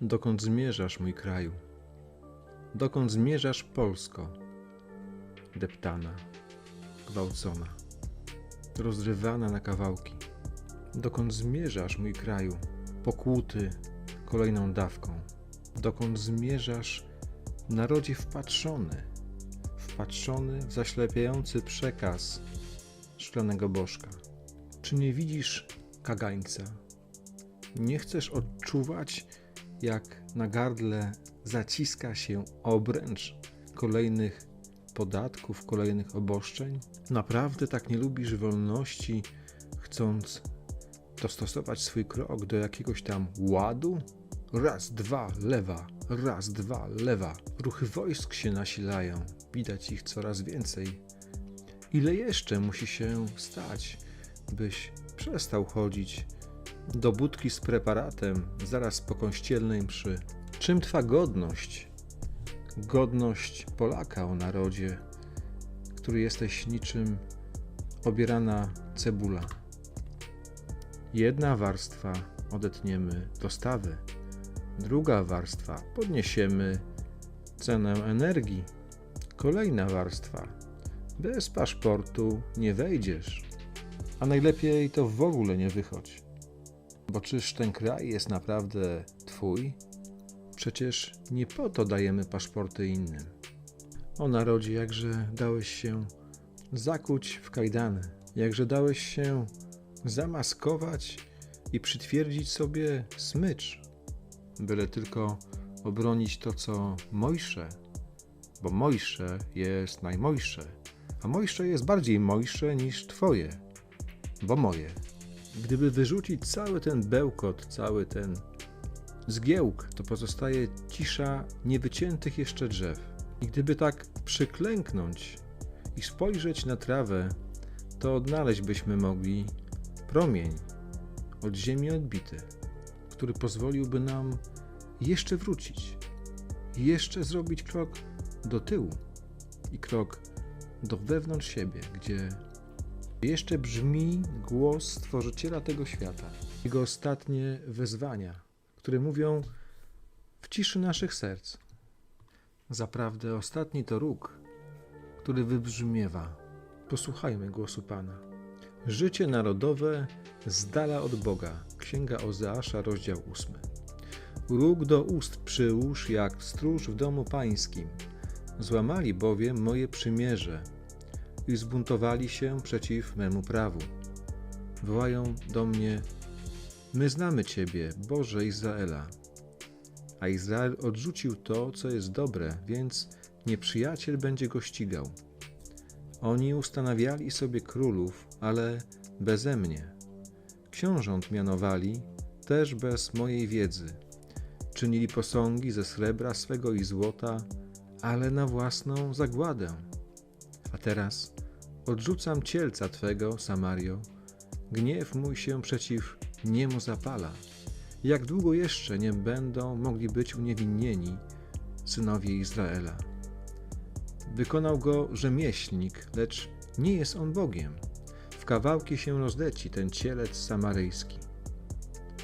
Dokąd zmierzasz, mój kraju? Dokąd zmierzasz, Polsko? Deptana, gwałcona, rozrywana na kawałki. Dokąd zmierzasz, mój kraju? Pokłuty kolejną dawką. Dokąd zmierzasz, narodzie wpatrzony, wpatrzony w zaślepiający przekaz szklanego bożka. Czy nie widzisz kagańca? Nie chcesz odczuwać, jak na gardle zaciska się obręcz kolejnych podatków, kolejnych oboszczeń? Naprawdę tak nie lubisz wolności, chcąc dostosować swój krok do jakiegoś tam ładu? Raz, dwa, lewa, raz, dwa, lewa. Ruchy wojsk się nasilają, widać ich coraz więcej. Ile jeszcze musi się stać, byś przestał chodzić do budki z preparatem zaraz po kościelnej mszy? Czym twa godność? Godność Polaka o narodzie, który jesteś niczym obierana cebula. Jedna warstwa odetniemy dostawy, druga warstwa podniesiemy cenę energii, kolejna warstwa bez paszportu nie wejdziesz, a najlepiej to w ogóle nie wychodź. Bo czyż ten kraj jest naprawdę twój? Przecież nie po to dajemy paszporty innym. O narodzie, jakże dałeś się zakuć w kajdany, jakże dałeś się zamaskować i przytwierdzić sobie smycz, byle tylko obronić to, co Mojsze, bo Mojsze jest najmojsze, a Mojsze jest bardziej mojsze niż twoje, bo moje. Gdyby wyrzucić cały ten bełkot, cały ten zgiełk, to pozostaje cisza niewyciętych jeszcze drzew. I gdyby tak przyklęknąć i spojrzeć na trawę, to odnaleźć byśmy mogli promień od ziemi odbity, który pozwoliłby nam jeszcze wrócić, jeszcze zrobić krok do tyłu i krok do wewnątrz siebie, gdzie jeszcze brzmi głos Stworzyciela tego świata, jego ostatnie wezwania, które mówią w ciszy naszych serc. Zaprawdę ostatni to róg, który wybrzmiewa. Posłuchajmy głosu Pana. Życie narodowe z dala od Boga. Księga Ozeasza, rozdział 8. Róg do ust przyłóż, jak stróż w domu pańskim. Złamali bowiem moje przymierze i zbuntowali się przeciw memu prawu. Wołają do mnie: My znamy Ciebie, Boże Izraela. A Izrael odrzucił to, co jest dobre, więc nieprzyjaciel będzie go ścigał. Oni ustanawiali sobie królów, ale beze mnie. Książąt mianowali, też bez mojej wiedzy. Czynili posągi ze srebra swego i złota, ale na własną zagładę. A teraz odrzucam cielca Twego, Samario. Gniew mój się przeciw niemu zapala. Jak długo jeszcze nie będą mogli być uniewinnieni synowie Izraela? Wykonał go rzemieślnik, lecz nie jest on Bogiem. W kawałki się rozleci ten cielec samaryjski.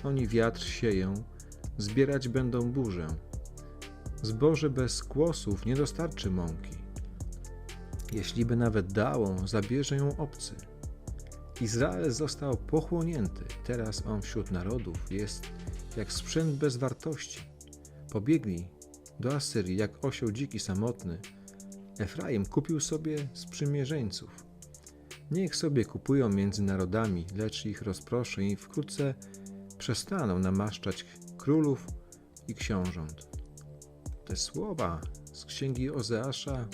Oni wiatr sieją, zbierać będą burzę. Zboże bez kłosów nie dostarczy mąki. Jeśli by nawet dało, zabierze ją obcy. Izrael został pochłonięty, teraz on wśród narodów jest jak sprzęt bez wartości. Pobiegli do Asyrii jak osioł dziki samotny. Efraim kupił sobie sprzymierzeńców. Niech sobie kupują między narodami, lecz ich rozproszę i wkrótce przestaną namaszczać królów i książąt. Te słowa z księgi Ozeasza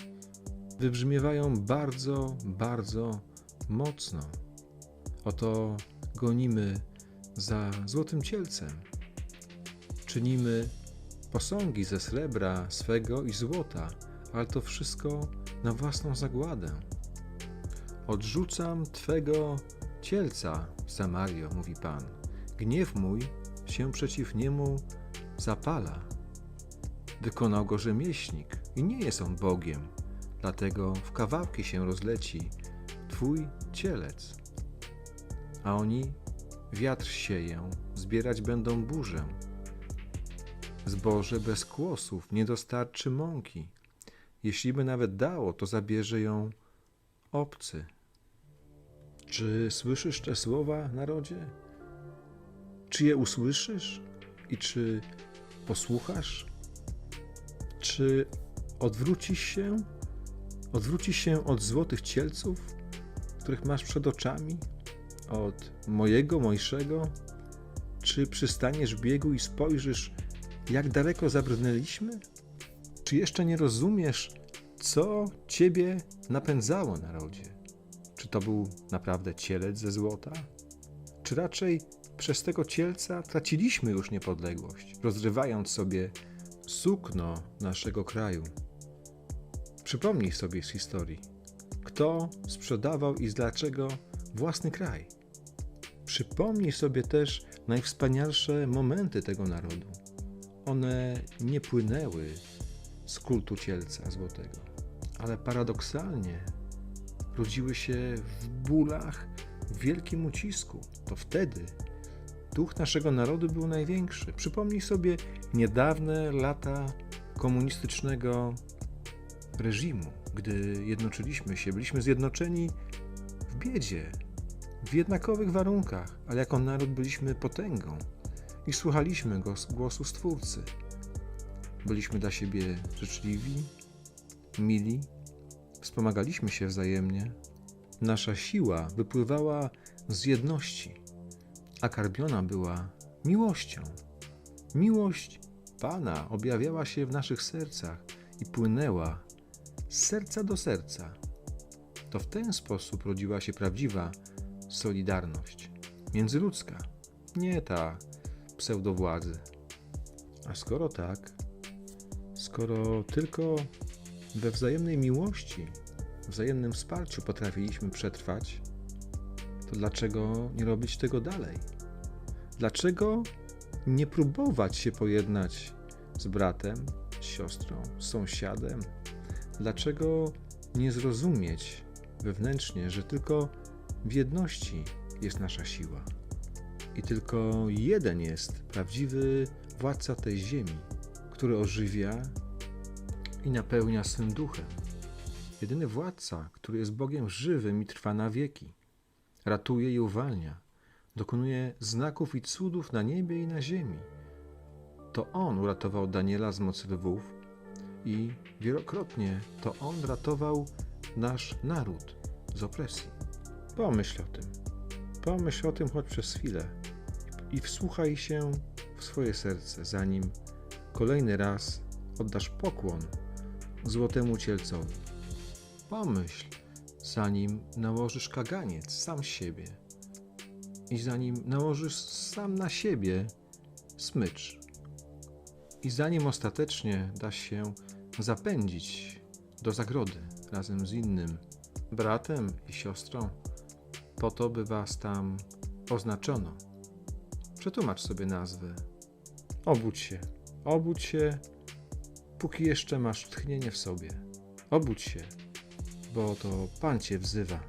wybrzmiewają bardzo, bardzo mocno. Oto gonimy za złotym cielcem. Czynimy posągi ze srebra swego i złota, ale to wszystko na własną zagładę. Odrzucam Twego cielca, Samario, mówi Pan. Gniew mój się przeciw niemu zapala. Wykonał go rzemieślnik i nie jest on Bogiem, dlatego w kawałki się rozleci Twój cielec. A oni wiatr sieję, zbierać będą burzę. Zboże bez kłosów nie dostarczy mąki. Jeśli by nawet dało, to zabierze ją obcy. Czy słyszysz te słowa, narodzie? Czy je usłyszysz i czy posłuchasz? Czy odwrócisz się? Odwrócisz się od złotych cielców, których masz przed oczami? Od mojego, mojszego? Czy przystaniesz biegu i spojrzysz, jak daleko zabrnęliśmy? Czy jeszcze nie rozumiesz, co ciebie napędzało, narodzie? Czy to był naprawdę cielec ze złota? Czy raczej przez tego cielca traciliśmy już niepodległość, rozrywając sobie sukno naszego kraju? Przypomnij sobie z historii, kto sprzedawał i dlaczego własny kraj. Przypomnij sobie też najwspanialsze momenty tego narodu. One nie płynęły z kultu cielca złotego, ale paradoksalnie rodziły się w bólach, w wielkim ucisku. To wtedy duch naszego narodu był największy. Przypomnij sobie niedawne lata komunistycznego reżimu, gdy jednoczyliśmy się, byliśmy zjednoczeni w biedzie, w jednakowych warunkach, ale jako naród byliśmy potęgą i słuchaliśmy go, głosu Stwórcy. Byliśmy dla siebie życzliwi, mili, wspomagaliśmy się wzajemnie. Nasza siła wypływała z jedności, a karmiona była miłością. Miłość Pana objawiała się w naszych sercach i płynęła z serca do serca. To w ten sposób rodziła się prawdziwa solidarność międzyludzka, nie ta pseudowładzy. A skoro tak, skoro tylko we wzajemnej miłości, wzajemnym wsparciu potrafiliśmy przetrwać, to dlaczego nie robić tego dalej? Dlaczego nie próbować się pojednać z bratem, z siostrą, z sąsiadem? Dlaczego nie zrozumieć wewnętrznie, że tylko w jedności jest nasza siła i tylko jeden jest prawdziwy władca tej ziemi, który ożywia i napełnia swym duchem. Jedyny władca, który jest Bogiem żywym i trwa na wieki, ratuje i uwalnia, dokonuje znaków i cudów na niebie i na ziemi. To On uratował Daniela z mocy lwów i wielokrotnie to On ratował nasz naród z opresji. Pomyśl o tym. Pomyśl o tym choć przez chwilę i wsłuchaj się w swoje serce, zanim kolejny raz oddasz pokłon złotemu cielcowi. Pomyśl, zanim nałożysz kaganiec sam siebie i zanim nałożysz sam na siebie smycz i zanim ostatecznie dasz się zapędzić do zagrody razem z innym bratem i siostrą, po to by was tam oznaczono. Przetłumacz sobie nazwę. Obudź się, obudź się, póki jeszcze masz tchnienie w sobie. Obudź się, bo to Pan cię wzywa.